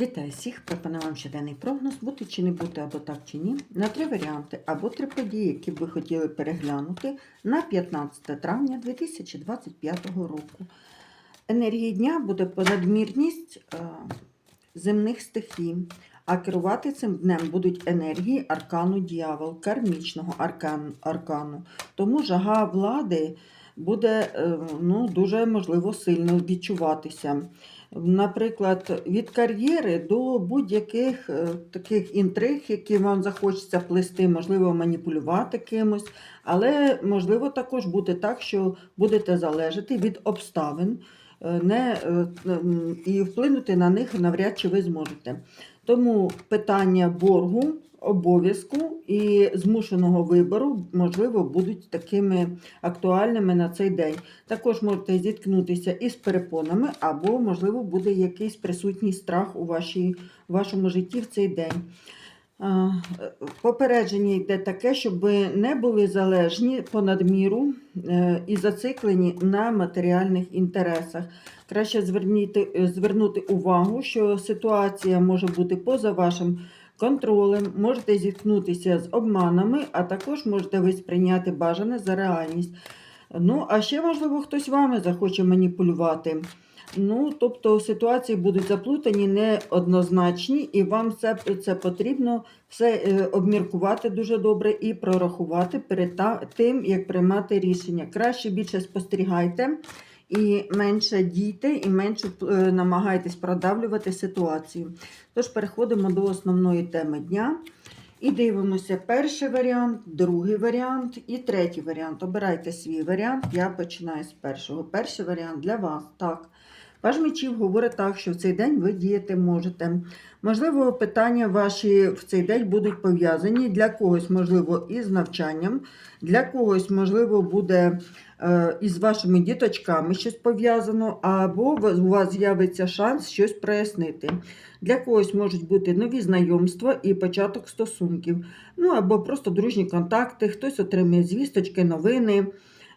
Вітаю всіх! Пропоную вам щоденний прогноз, бути чи не бути, або так чи ні, на три варіанти або три події, які б ви хотіли переглянути на 15 травня 2025 року. Енергії дня буде понадмірність е, земних стихій, а керувати цим днем будуть енергії аркану дьявол, кармічного аркан, аркану. Тому жага влади буде е, ну, дуже можливо сильно відчуватися наприклад, від кар'єри до будь-яких е, таких інтриг, які вам захочеться плести, можливо, маніпулювати кимось, але можливо також буде так, що будете залежати від обставин е, не, е, і вплинути на них навряд чи ви зможете. Тому питання боргу, обов'язку і змушеного вибору, можливо, будуть такими актуальними на цей день. Також можете зіткнутися із перепонами, або, можливо, буде якийсь присутній страх у вашій, вашому житті в цей день. Попередження йде таке, щоб не були залежні понад міру е, і зациклені на матеріальних інтересах. Краще звернути увагу, що ситуація може бути поза вашим контролем, можете зіткнутися з обманами, а також можете ви сприйняти бажане за реальність. Ну, а ще, можливо, хтось вами захоче маніпулювати. Ну, тобто ситуації будуть заплутані, неоднозначні, і вам це, це потрібно все е, обміркувати дуже добре і прорахувати перед тим, як приймати рішення. Краще більше спостерігайте і менше дійте, і менше е, намагайтесь продавлювати ситуацію. Тож переходимо до основної теми дня. І дивимося перший варіант, другий варіант і третій варіант. Обирайте свій варіант. Я починаю з першого. Перший варіант для вас. Так. Паж мечів говорить так, що в цей день ви діяти можете. Можливо, питання ваші в цей день будуть пов'язані для когось, можливо, із навчанням, для когось, можливо, буде е, із вашими діточками щось пов'язано, або у вас з'явиться шанс щось прояснити. Для когось можуть бути нові знайомства і початок стосунків, ну або просто дружні контакти, хтось отримує звісточки, новини.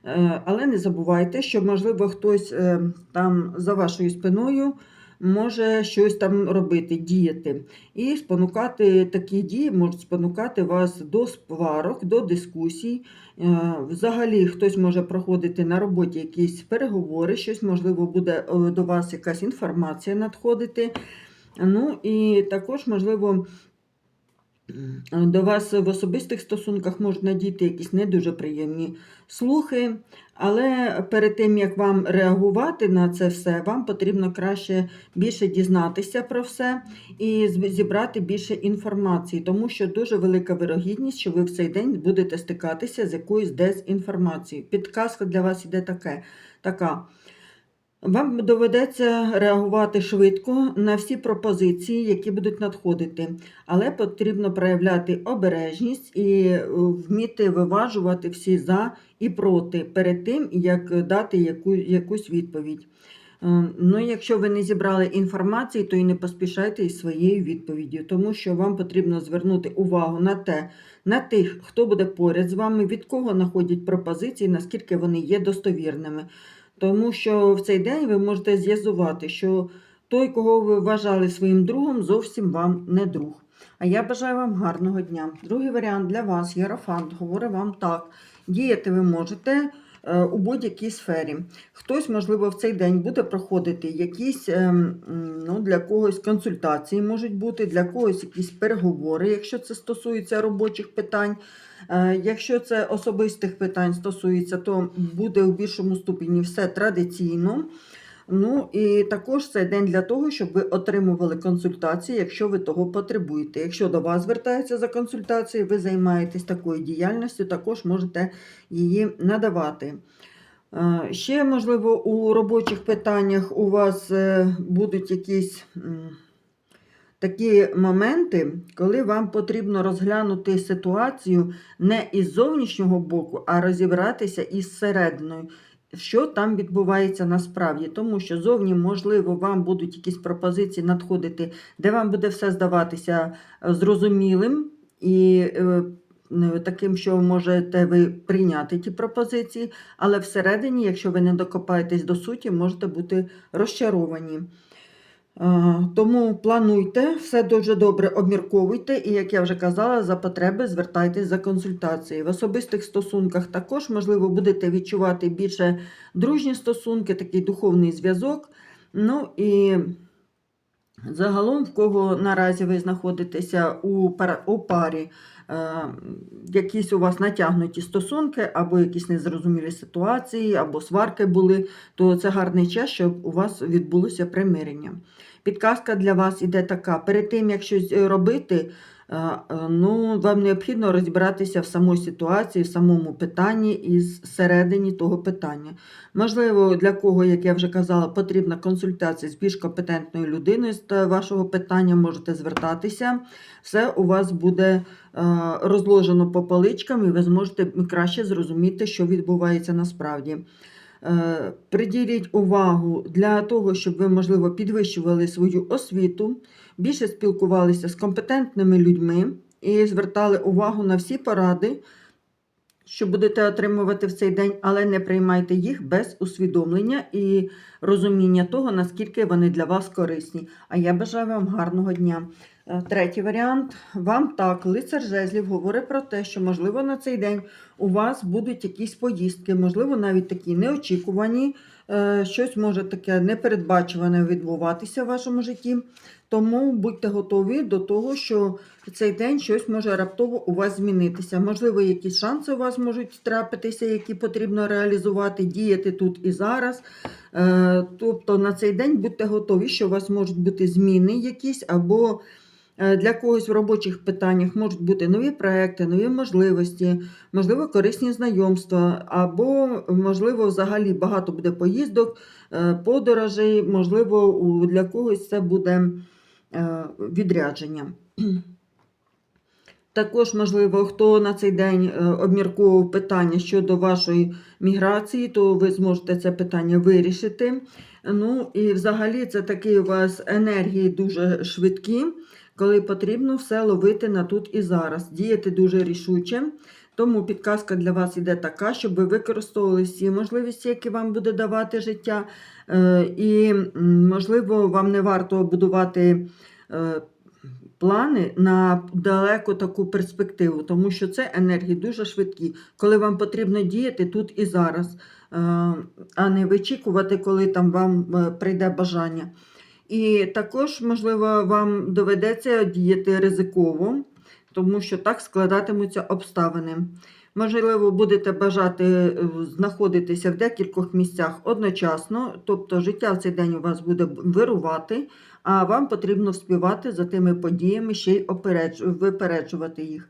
Е, Але не забувайте, що, можливо, хтось е, там за вашою спиною може щось там робити, діяти. І спонукати такі дії можуть спонукати вас до сварок, до дискусій. Е, Взагалі, хтось може проходити на роботі якісь переговори, щось, можливо, буде до вас якась інформація надходити. Ну і також, можливо, до вас в особистих стосунках можуть надійти якісь не дуже приємні слухи, але перед тим, як вам реагувати на це все, вам потрібно краще більше дізнатися про все і зібрати більше інформації, тому що дуже велика вирогідність, що ви в цей день будете стикатися з якоюсь дезінформацією. Підказка для вас іде таке, така. Вам доведеться реагувати швидко на всі пропозиції, які будуть надходити, але потрібно проявляти обережність і е, вміти виважувати всі за і проти перед тим, як дати яку, якусь відповідь. Е, Ну, якщо ви не зібрали інформації, то і не поспішайте із своєю відповіддю, тому що вам потрібно звернути увагу на те, на тих, хто буде поряд з вами, від кого находять пропозиції, наскільки вони є достовірними. Тому що в цей день ви можете з'ясувати, що той, кого ви вважали своїм другом, зовсім вам не друг. А я бажаю вам гарного дня. Другий варіант для вас, Єрофант, говорить вам так: діяти ви можете у будь-якій сфері. Хтось, можливо, в цей день буде проходити якісь ем, ну, для когось консультації можуть бути, для когось якісь переговори, якщо це стосується робочих питань. Е, Якщо це особистих питань стосується, то буде у більшому ступені все традиційно. Ну і також це день для того, щоб ви отримували консультації, якщо ви того потребуєте. Якщо до вас звертаються за консультацією, ви займаєтесь такою діяльністю, також можете її надавати. Е, Ще, можливо, у робочих питаннях у вас е, будуть якісь такі моменти, коли вам потрібно розглянути ситуацію не із зовнішнього боку, а розібратися із серединою. Що там відбувається насправді, тому що зовні, можливо, вам будуть якісь пропозиції надходити, де вам буде все здаватися е, зрозумілим і е, таким, що можете ви прийняти ті пропозиції, але всередині, якщо ви не докопаєтесь до суті, можете бути розчаровані. Е, Тому плануйте, все дуже добре обмірковуйте, і, як я вже казала, за потреби звертайтесь за консультацією. В особистих стосунках також, можливо, будете відчувати більше дружні стосунки, такий духовний зв'язок. Ну і загалом, в кого наразі ви знаходитеся у, у парі, е, якісь у вас натягнуті стосунки, або якісь незрозумілі ситуації, або сварки були, то це гарний час, щоб у вас відбулося примирення. Підказка для вас іде така: перед тим, як щось е, робити, ну, вам необхідно розібратися в самій ситуації, в самому питанні і всередині того питання. Можливо, для кого, як я вже казала, потрібна консультація з більш компетентною людиною з вашого питання, можете звертатися. Все у вас буде е, розложено по поличкам, і ви зможете краще зрозуміти, що відбувається насправді. Приділіть увагу для того, щоб ви, можливо, підвищували свою освіту, більше спілкувалися з компетентними людьми і звертали увагу на всі поради, що будете отримувати в цей день, але не приймайте їх без усвідомлення і розуміння того, наскільки вони для вас корисні. А я бажаю вам гарного дня. Е, Третій варіант. Вам так, лицар жезлів говорить про те, що, можливо, на цей день у вас будуть якісь поїздки, можливо, навіть такі неочікувані, е, щось може таке непередбачуване відбуватися в вашому житті. Тому будьте готові до того, що цей день щось може раптово у вас змінитися. Можливо, якісь шанси у вас можуть трапитися, які потрібно реалізувати, діяти тут і зараз. Е, Тобто на цей день будьте готові, що у вас можуть бути зміни якісь, або для когось в робочих питаннях можуть бути нові проекти, нові можливості, можливо, корисні знайомства, або, можливо, взагалі багато буде поїздок, е, подорожей, можливо, для когось це буде е, відрядження. Також, можливо, хто на цей день е, обмірковував питання щодо вашої міграції, то ви зможете це питання вирішити. Ну і взагалі це такі у вас енергії дуже швидкі, коли потрібно все ловити на тут і зараз, діяти дуже рішуче. Тому підказка для вас іде така, щоб ви використовували всі можливості, які вам буде давати життя. Е, І, можливо, вам не варто будувати е, плани на далеку таку перспективу, тому що це енергії дуже швидкі, коли вам потрібно діяти тут і зараз, е, а не вичікувати, коли там вам прийде бажання. І також, можливо, вам доведеться діяти ризиково, тому що так складатимуться обставини. Можливо, будете бажати е, знаходитися в декількох місцях одночасно, тобто життя в цей день у вас буде вирувати, а вам потрібно вспівати за тими подіями, ще й випереджувати їх.